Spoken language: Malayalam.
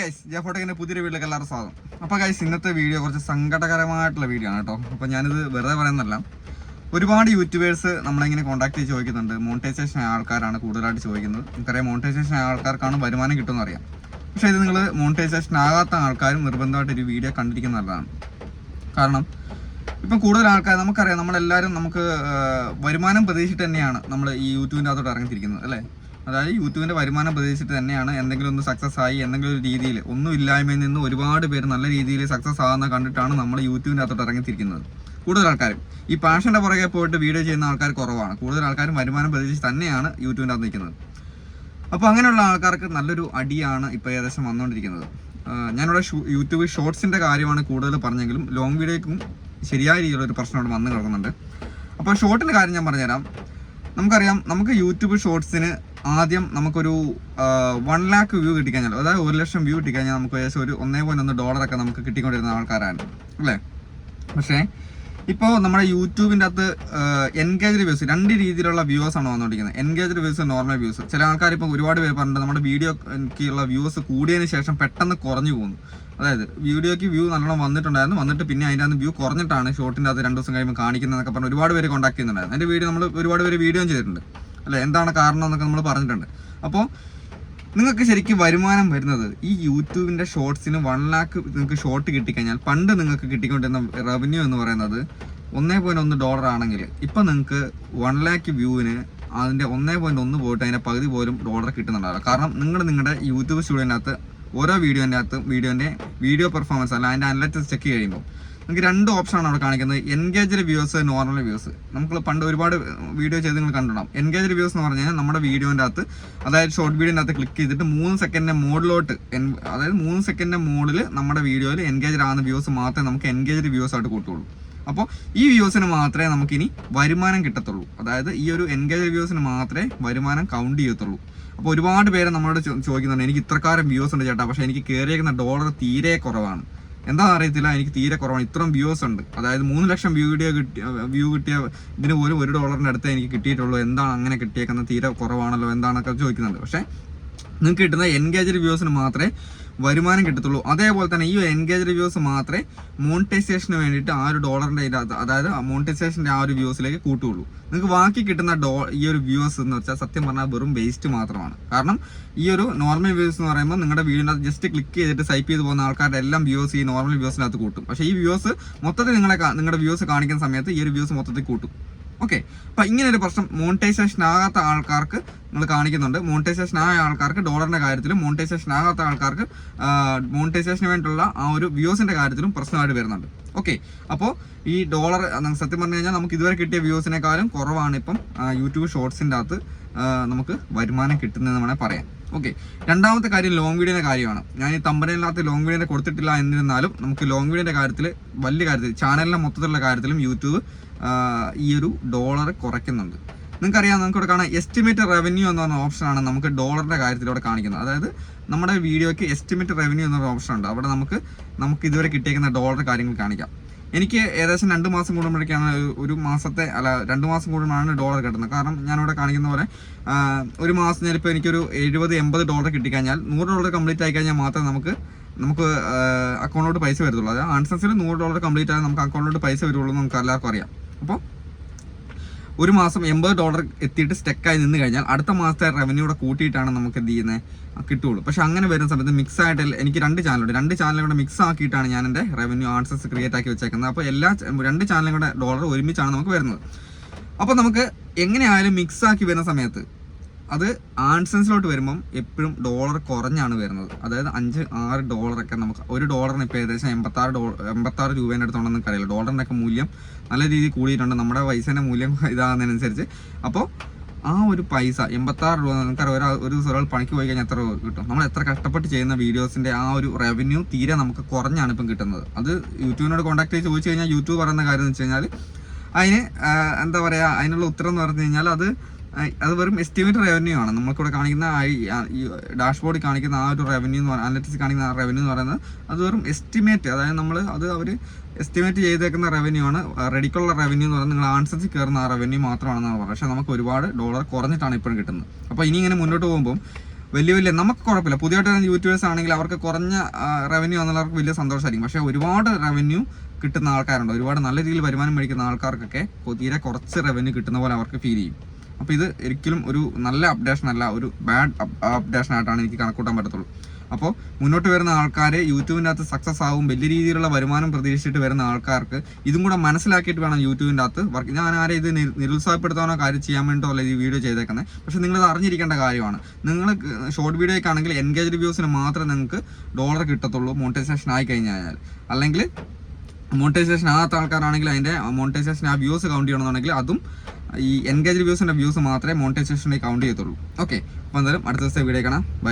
ഗൈസ് ജഫോട്ടക്കിന്റെ പുതിയൊരു വീട്ടിലേക്ക് എല്ലാവരും സ്വാഗതം. അപ്പോൾ ഗൈസ് ഇന്നത്തെ വീഡിയോ കുറച്ച് സങ്കടകരമായിട്ടുള്ള വീഡിയോ ആണ് കേട്ടോ. അപ്പോൾ ഞാനിത് വെറുതെ പറയുന്നല്ല ഒരുപാട് യൂട്യൂബേഴ്സ് നമ്മളിങ്ങനെ കോൺടാക്ട് ചെയ്ത് ചോദിക്കുന്നുണ്ട്. മോണിറ്റൈസേഷൻ ആൾക്കാരാണ് കൂടുതലായിട്ട് ചോദിക്കുന്നത്. നമുക്കറിയാം മോണിറ്റൈസേഷൻ ആൾക്കാർക്കാണ് വരുമാനം കിട്ടുമെന്ന് അറിയാം. പക്ഷെ ഇത് നിങ്ങൾ മോണിറ്റൈസേഷൻ ആകാത്ത ആൾക്കാരും നിർബന്ധമായിട്ട് ഒരു വീഡിയോ കണ്ടിരിക്കുന്ന നല്ലതാണ്. കാരണം ഇപ്പം കൂടുതൽ ആൾക്കാർ നമുക്കറിയാം നമ്മളെല്ലാവരും നമുക്ക് വരുമാനം പ്രതീക്ഷിച്ചിട്ട് തന്നെയാണ് നമ്മൾ ഈ യൂട്യൂബിന്റെ അകത്തോട്ട് ഇറങ്ങിത്തിരിക്കുന്നത് അല്ലേ? അതായത് യൂട്യൂബിന്റെ വരുമാനം പ്രതീക്ഷിച്ചിട്ട് തന്നെയാണ് എന്തെങ്കിലും ഒന്ന് സക്സസ് ആയി എന്തെങ്കിലും ഒരു രീതിയിൽ ഒന്നും ഇല്ലായ്മയിൽ നിന്ന് ഒരുപാട് പേര് നല്ല രീതിയിൽ സക്സസ് ആകുന്ന കണ്ടിട്ടാണ് നമ്മൾ യൂട്യൂബിന്റെ അകത്തോട്ട് ഇറങ്ങിത്തിരിക്കുന്നത്. കൂടുതൽ ആൾക്കാരും. ഈ പാഷന്റെ പുറകെ പോയിട്ട് വീഡിയോ ചെയ്യുന്ന ആൾക്കാർ കുറവാണ്. കൂടുതൽ ആൾക്കാരും വരുമാനം പ്രതീക്ഷിച്ച് തന്നെയാണ് യൂട്യൂബിന്റെ അകത്ത് നിൽക്കുന്നത്. അപ്പോൾ അങ്ങനെയുള്ള ആൾക്കാർക്ക് നല്ലൊരു അടിയാണ് ഇപ്പോൾ ഏകദേശം വന്നുകൊണ്ടിരിക്കുന്നത്. ഞാനിവിടെ യൂട്യൂബ് ഷോർട്സിന്റെ കാര്യമാണ് കൂടുതൽ പറഞ്ഞെങ്കിലും ലോങ് വീഡിയോക്കും ശരിയായ രീതിയിലുള്ള ഒരു പ്രശ്നം അവിടെ വന്ന് കിടക്കുന്നുണ്ട്. അപ്പോൾ ഷോർട്ടിന്റെ കാര്യം ഞാൻ പറഞ്ഞുതരാം. നമുക്കറിയാം നമുക്ക് യൂട്യൂബ് ഷോർട്സിന് ആദ്യം നമുക്കൊരു വൺ ലാക്ക് വ്യൂ കിട്ടിക്കഴിഞ്ഞാൽ അതായത് ഒരു ലക്ഷം വ്യൂ കിട്ടിക്കഴിഞ്ഞാൽ നമുക്ക് ഏകദേശം ഒരു ഒന്നേ പോയിന്റ് ഒന്ന് ഡോളറൊക്കെ നമുക്ക് കിട്ടിക്കൊണ്ടിരുന്ന ആൾക്കാരാണ് അല്ലേ? പക്ഷേ ഇപ്പോൾ നമ്മുടെ യൂട്യൂബിന്റെ അകത്ത് എൻഗേജ്ഡ് വ്യൂസ് രണ്ട് രീതിയിലുള്ള വ്യൂസ് ആണ് വന്നുകൊണ്ടിരിക്കുന്നത്. എൻഗേജ്ഡ് വ്യൂസ് നോർമൽ വ്യൂസ് ചില ആൾക്കാർ ഇപ്പോൾ ഒരുപാട് പേര് പറഞ്ഞിട്ട് നമ്മുടെ വീഡിയോ വീഡിയോക്കുള്ള വ്യൂസ് കൂടിയതിന് ശേഷം പെട്ടെന്ന് കുറഞ്ഞു പോകുന്നു. അതായത് വീഡിയോയ്ക്ക് വ്യൂ നല്ലോണം വന്നിട്ടുണ്ടായിരുന്നു വന്നിട്ട് പിന്നെ അതിന്റെ അകത്ത് വ്യൂ കുറഞ്ഞിട്ടാണ് ഷോട്ടിന്റെ അത് രണ്ട് ദിവസം കഴിയുമ്പോൾ കാണിക്കുന്നതൊക്കെ പറഞ്ഞ് ഒരുപാട് പേര് കോൺടാക്ട് ചെയ്യുന്നുണ്ടായിരുന്നു. അതിന്റെ വീഡിയോ നമ്മൾ ഒരുപാട് പേര് വീഡിയോ ചെയ്തിട്ടുണ്ട്. അല്ലേ? എന്താണ് കാരണം എന്നൊക്കെ നമ്മൾ പറഞ്ഞിട്ടുണ്ട്. അപ്പോൾ നിങ്ങൾക്ക് ശരിക്കും വരുമാനം വരുന്നത് ഈ യൂട്യൂബിന്റെ ഷോർട്സിന് വൺ ലാക്ക് നിങ്ങൾക്ക് ഷോർട്ട് കിട്ടിക്കഴിഞ്ഞാൽ പണ്ട് നിങ്ങൾക്ക് കിട്ടിക്കൊണ്ടിരുന്ന റവന്യൂ എന്ന് പറയുന്നത് ഒന്നേ പോയിന്റ് ഒന്ന് ഡോളർ ആണെങ്കിൽ ഇപ്പം നിങ്ങൾക്ക് വൺ ലാക്ക് വ്യൂവിന് അതിന്റെ ഒന്നേ പോയിന്റ് ഒന്ന് പോയിട്ട് അതിന്റെ പകുതി പോലും ഡോളർ കിട്ടുന്നുണ്ടാവില്ല കാരണം നിങ്ങൾ നിങ്ങളുടെ യൂട്യൂബ് സ്റ്റുഡിയോനകത്ത് ഓരോ വീഡിയോന്റെ അകത്ത് വീഡിയോന്റെ വീഡിയോ പെർഫോമൻസ് അല്ല അതിന്റെ അനലറ്റിക്സ് ചെക്ക് ചെയ്യുമ്പോൾ നമുക്ക് രണ്ട് ഓപ്ഷനാണ് അവിടെ കാണിക്കുന്നത്. എൻഗേജ്ഡ് വ്യൂസ് നോർമൽ വ്യൂസ് നമുക്ക് പണ്ട് ഒരുപാട് വീഡിയോ ചെയ്ത് നിങ്ങൾ കണ്ടിടാം എൻഗേജ്ഡ് വ്യൂസ് എന്ന് പറഞ്ഞു കഴിഞ്ഞാൽ നമ്മുടെ വീഡിയോന്റെ അകത്ത് അതായത് ഷോർട്ട് വീഡിയോന്റെ അകത്ത് ക്ലിക്ക് ചെയ്തിട്ട് മൂന്ന് സെക്കൻഡിന്റെ മോഡിലോട്ട് അതായത് മൂന്ന് സെക്കൻഡിന്റെ മോഡിൽ നമ്മുടെ വീഡിയോയിൽ എൻഗേജ്ഡ് ആകുന്ന വ്യൂസ് മാത്രമേ നമുക്ക് എൻഗേജ്ഡ് വ്യൂസ് ആയിട്ട് കൂട്ടുള്ളൂ അപ്പോൾ ഈ വ്യൂസിന് മാത്രമേ നമുക്കിനി വരുമാനം കിട്ടത്തുള്ളൂ. അതായത് ഈ ഒരു എൻഗേജ് വ്യൂസിന് മാത്രമേ വരുമാനം കൗണ്ട് ചെയ്യത്തുള്ളൂ. അപ്പോൾ ഒരുപാട് പേര് നമ്മളോട് ചോദിക്കുന്നുണ്ട് എനിക്ക് ഇത്രക്കാരം വ്യൂസ് ഉണ്ട് ചേട്ടാ പക്ഷേ എനിക്ക് കയറിയേക്കുന്ന ഡോളർ തീരെ കുറവാണ്. എന്താ അറിയത്തില്ല. എനിക്ക് തീരെ കുറവാണ്. ഇത്രയും വ്യൂസ് ഉണ്ട്. അതായത് മൂന്ന് ലക്ഷം വ്യൂ വീഡിയോ കിട്ടിയ വ്യൂ കിട്ടിയ ഇതിന് പോലും ഒരു ഡോളറിന്റെ അടുത്ത് എനിക്ക് കിട്ടിയിട്ടുള്ളൂ. എന്താണ് അങ്ങനെ കിട്ടിയേക്കുന്നത്? തീരെ കുറവാണല്ലോ. എന്താണൊക്കെ ചോദിക്കുന്നുണ്ട്. പക്ഷേ നിങ്ങൾക്ക് കിട്ടുന്ന എൻഗേജ്ഡ് വ്യൂസിന് മാത്രമേ വരുമാനം കിട്ടത്തുള്ളൂ. അതേപോലെ തന്നെ ഈ എൻഗേജ് വ്യൂസ് മാത്രമേ മോണിറ്റൈസേഷന് വേണ്ടിയിട്ട് ആ ഒരു ഇതിനകത്ത് അതായത് മോണിറ്റൈസേഷന്റെ ആ ഒരു വ്യൂസിലേക്ക് കൂട്ടുള്ളൂ നിങ്ങൾക്ക് ബാക്കി കിട്ടുന്ന ഡോ ഈ ഒരു വ്യൂസ് എന്ന് വെച്ചാൽ സത്യം പറഞ്ഞാൽ വെറും വേസ്റ്റ് മാത്രമാണ്. കാരണം ഈ ഒരു നോർമൽ വ്യൂസ് എന്ന് പറയുമ്പോൾ നിങ്ങളുടെ വീടിനകത്ത് ജസ്റ്റ് ക്ലിക്ക് ചെയ്തിട്ട് സൈപ്പ് ചെയ്ത് പോകുന്ന ആൾക്കാരുടെ എല്ലാം വ്യൂസ് ഈ നോർമൽ വ്യൂസിനകത്ത് കൂട്ടും. പക്ഷേ ഈ വ്യൂസ് മൊത്തത്തിൽ നിങ്ങളെ നിങ്ങളുടെ വ്യൂസ് കാണിക്കുന്ന സമയത്ത് ഈ ഒരു വ്യൂസ് മൊത്തത്തിൽ കൂട്ടും. ഓക്കെ അപ്പൊ ഇങ്ങനെ ഒരു പ്രശ്നം മോണിറ്റൈസേഷൻ ആകാത്ത ആൾക്കാർക്ക് നിങ്ങൾ കാണിക്കുന്നുണ്ട്. മോണിറ്റൈസേഷൻ ആയ ആൾക്കാർക്ക് ഡോളറിന്റെ കാര്യത്തിലും മോണിറ്റൈസേഷൻ ആകാത്ത ആൾക്കാർക്ക് മോണിറ്റൈസേഷന് വേണ്ടിയുള്ള ആ ഒരു വ്യൂസിന്റെ കാര്യത്തിലും പ്രശ്നമായിട്ട് വരുന്നുണ്ട്. ഓക്കെ അപ്പോൾ ഈ ഡോളർ സത്യം പറഞ്ഞു കഴിഞ്ഞാൽ നമുക്ക് ഇതുവരെ കിട്ടിയ വ്യൂസിനേക്കാളും കുറവാണ് ഇപ്പം യൂട്യൂബ് ഷോർട്സിന്റെ അകത്ത് നമുക്ക് വരുമാനം കിട്ടുന്നതെന്ന് വേണമെങ്കിൽ പറയാം. ഓക്കെ രണ്ടാമത്തെ കാര്യം ലോങ് വീഡിയോയുടെ കാര്യമാണ്. ഞാൻ ഈ തമ്പനയില്ലാത്ത ലോങ് വീഡിയോനെ കൊടുത്തിട്ടില്ല എന്നിരുന്നാലും നമുക്ക് ലോങ് വീഡിയോയുടെ കാര്യത്തിൽ വലിയ കാര്യത്തിൽ ചാനലിന്റെ മൊത്തത്തിലുള്ള കാര്യത്തിലും യൂട്യൂബ് ഈ ഒരു ഡോളർ കുറയ്ക്കുന്നുണ്ട്. നിങ്ങൾക്കറിയാം നമുക്ക് ഇവിടെ കാണാം എസ്റ്റിമേറ്റ് റവന്യൂ എന്ന് പറഞ്ഞ ഓപ്ഷനാണ് നമുക്ക് ഡോളറിന്റെ കാര്യത്തിലൂടെ കാണിക്കുന്നത്. അതായത് നമ്മുടെ വീഡിയോയ്ക്ക് എസ്റ്റിമേറ്റ് റവന്യൂ എന്നൊരു ഓപ്ഷൻ ഉണ്ട്. അവിടെ നമുക്ക് നമുക്ക് ഇതുവരെ കിട്ടിയേക്കുന്ന ഡോളർ കാര്യങ്ങൾ കാണിക്കാം. എനിക്ക് ഏകദേശം രണ്ട് മാസം കൂടുമ്പോഴേക്കാണ് ഒരു- മാസത്തെ അല്ല രണ്ട് മാസം കൂടുമ്പോഴാണ് ഡോളർ കിട്ടുന്നത്. കാരണം ഞാനിവിടെ കാണിക്കുന്ന പോലെ ഒരു മാസം ഞാനിപ്പോൾ എനിക്കൊരു എഴുപത് എൺപത് ഡോളർ കിട്ടിക്കഴിഞ്ഞാൽ നൂറ് ഡോളർ കംപ്ലീറ്റ് ആയി കഴിഞ്ഞാൽ മാത്രമേ നമുക്ക് നമുക്ക് അക്കൗണ്ടിലോട്ട് പൈസ വരത്തുള്ളൂ. അതായത് ആൻസൻസിൽ നൂറ് ഡോളർ കംപ്ലീറ്റ് ആയാൽ നമുക്ക് അക്കൗണ്ടിലോട്ട് പൈസ വരുള്ളൂ നമുക്ക് എല്ലാവർക്കും അറിയാം. അപ്പോൾ ഒരു മാസം എൺപത് ഡോളർ എത്തിയിട്ട് സ്റ്റെക്കായി നിന്ന് കഴിഞ്ഞാൽ അടുത്ത മാസത്തെ റവന്യൂ കൂടെ കൂട്ടിയിട്ടാണ് നമുക്ക് എന്ത് ചെയ്യുന്നത് കിട്ടുള്ളൂ പക്ഷെ അങ്ങനെ വരുന്ന സമയത്ത് മിക്സ് ആയിട്ട് എനിക്ക് രണ്ട് ചാനലുണ്ട് രണ്ട് ചാനലും കൂടെ മിക്സ് ആക്കിയിട്ടാണ് ഞാൻ എന്റെ റവന്യൂ ആൻസേഴ്സ് ക്രിയേറ്റ് ആക്കി വെച്ചേക്കുന്നത്. അപ്പോൾ എല്ലാ രണ്ട് ചാനലും കൂടെ ഡോളർ ഒരുമിച്ചാണ് നമുക്ക് വരുന്നത്. അപ്പോൾ നമുക്ക് എങ്ങനെയായാലും മിക്സ് ആക്കി വരുന്ന സമയത്ത് അത് ആൻസൻസിലോട്ട് വരുമ്പം എപ്പോഴും ഡോളർ കുറഞ്ഞാണ് വരുന്നത്. അതായത് അഞ്ച് ആറ് ഡോളറൊക്കെ നമുക്ക് ഒരു ഡോളറിന് ഇപ്പോൾ ഏകദേശം എൺപത്താറ് ഡോ എൺപത്താറ് രൂപേന്റെ അടുത്തുണ്ടെന്ന് അറിയില്ല ഡോളറിന്റെ ഒക്കെ മൂല്യം നല്ല രീതിയിൽ കൂടിയിട്ടുണ്ട്. നമ്മുടെ പൈസേന്റെ മൂല്യം ഇതാകുന്നതിനനുസരിച്ച്. അപ്പോൾ ആ ഒരു പൈസ എൺപത്താറ് രൂപ നമുക്കറിയാം ഒരു ഒരു ദിവസം ഒരാൾ പണിക്ക് പോയി കഴിഞ്ഞാൽ എത്ര കിട്ടും? നമ്മൾ എത്ര കഷ്ടപ്പെട്ട് ചെയ്യുന്ന വീഡിയോസിന്റെ ആ ഒരു റവന്യൂ തീരെ നമുക്ക് കുറഞ്ഞാണ് ഇപ്പം കിട്ടുന്നത്. അത് യൂട്യൂബിനോട് കോൺടാക്ട് ചെയ്ത് ചോദിച്ചു കഴിഞ്ഞാൽ യൂട്യൂബ് പറയുന്ന കാര്യം എന്ന് വെച്ച് കഴിഞ്ഞാൽ അതിന് എന്താ പറയുക അതിനുള്ള ഉത്തരം എന്ന് പറഞ്ഞു കഴിഞ്ഞാൽ അത് അത് വെറും എസ്റ്റിമേറ്റ് റവന്യൂ ആണ്. നമുക്കിവിടെ കാണിക്കുന്ന ഈ- ഡാഷ് ബോർഡിൽ ഡാഷ്ബോർഡിൽ കാണിക്കുന്ന ആ ഒരു റവന്യൂ എന്ന് പറയുന്നത് അനലറ്റിക്സ് കാണിക്കുന്ന ആ റവന്യൂ എന്ന് പറയുന്നത് അത് വെറും എസ്റ്റിമേറ്റ് അതായത് നമ്മൾ അത് അവർ എസ്റ്റിമേറ്റ് ചെയ്തേക്കുന്ന റവന്യൂ ആണ്. റെഡിക്കുള്ള റവന്യൂ എന്ന് പറയുന്നത് നിങ്ങൾ ആൻസൻസിൽ കയറുന്ന ആ റവന്യൂ മാത്രമാണെന്നാണ് പറയുന്നത് പക്ഷേ നമുക്ക് ഒരുപാട് ഡോളർ കുറഞ്ഞിട്ടാണ് ഇപ്പോഴും കിട്ടുന്നത്. അപ്പോൾ ഇനി ഇങ്ങനെ മുന്നോട്ട് പോകുമ്പോൾ വലിയ വലിയ നമുക്ക് കുഴപ്പമില്ല. പുതിയതായിട്ട് യൂട്യൂബേഴ്സ് ആണെങ്കിൽ അവർക്ക് കുറഞ്ഞ റവന്യൂ എന്നുള്ളവർക്ക് വലിയ സന്തോഷമായിരിക്കും. പക്ഷേ ഒരുപാട് റവന്യൂ കിട്ടുന്ന ആൾക്കാരുണ്ട്. ഒരുപാട് നല്ല രീതിയിൽ വരുമാനം മേടിക്കുന്ന ആൾക്കാർക്കൊക്കെ തീരെ കുറച്ച് റവന്യൂ കിട്ടുന്ന പോലെ അവർക്ക് ഫീൽ ചെയ്യും. അപ്പോൾ ഇത് ഒരിക്കലും ഒരു നല്ല അപ്ഡേഷൻ അല്ല ഒരു ബാഡ് അപ്ഡേഷൻ ആയിട്ടാണ് എനിക്ക് കണക്കൂട്ടാൻ പറ്റത്തുള്ളൂ. അപ്പോൾ മുന്നോട്ട് വരുന്ന ആൾക്കാർ യൂട്യൂബിന്റെ അകത്ത് സക്സസ് ആവും വലിയ രീതിയിലുള്ള വരുമാനം പ്രതീക്ഷിച്ചിട്ട് വരുന്ന ആൾക്കാർക്ക് ഇതും കൂടെ മനസ്സിലാക്കിയിട്ട് വേണം യൂട്യൂബിന്റെ അകത്ത് വർക്ക് ഞാൻ ആരെ ഇത് നിരു- നിരുത്സാഹപ്പെടുത്താനോ കാര്യം ചെയ്യാൻ വേണ്ടോ അല്ല ഈ വീഡിയോ ചെയ്തേക്കുന്നത് പക്ഷേ നിങ്ങളിത് അറിഞ്ഞിരിക്കേണ്ട കാര്യമാണ്. നിങ്ങൾ ഷോർട്ട് വീഡിയോ വീഡിയോയ്ക്കാണെങ്കിൽ എൻഗേജ്ഡ് വ്യൂസിന് മാത്രമേ നിങ്ങൾക്ക് ഡോളർ കിട്ടത്തുള്ളൂ മോണിറ്റൈസേഷൻ ആയി കഴിഞ്ഞാൽ. അല്ലെങ്കിൽ മോണിറ്റൈസേഷൻ ആകാത്ത ആൾക്കാരാണെങ്കിൽ അതിന്റെ മോണിറ്റൈസേഷൻ ആ വ്യൂസ് കൗണ്ട് ചെയ്യണമെന്നുണ്ടെങ്കിൽ അതും ഈ എൻഗേജ് വ്യൂസിന്റെ വ്യൂസ് മാത്രമേ മോണിറ്റൈസേഷനിൽ കൗണ്ട് ചെയ്യത്തുള്ളൂ. ഓക്കെ അപ്പോൾ എന്തായാലും അടുത്ത ദിവസത്തെ വീഡിയോ കാണാം. ബൈ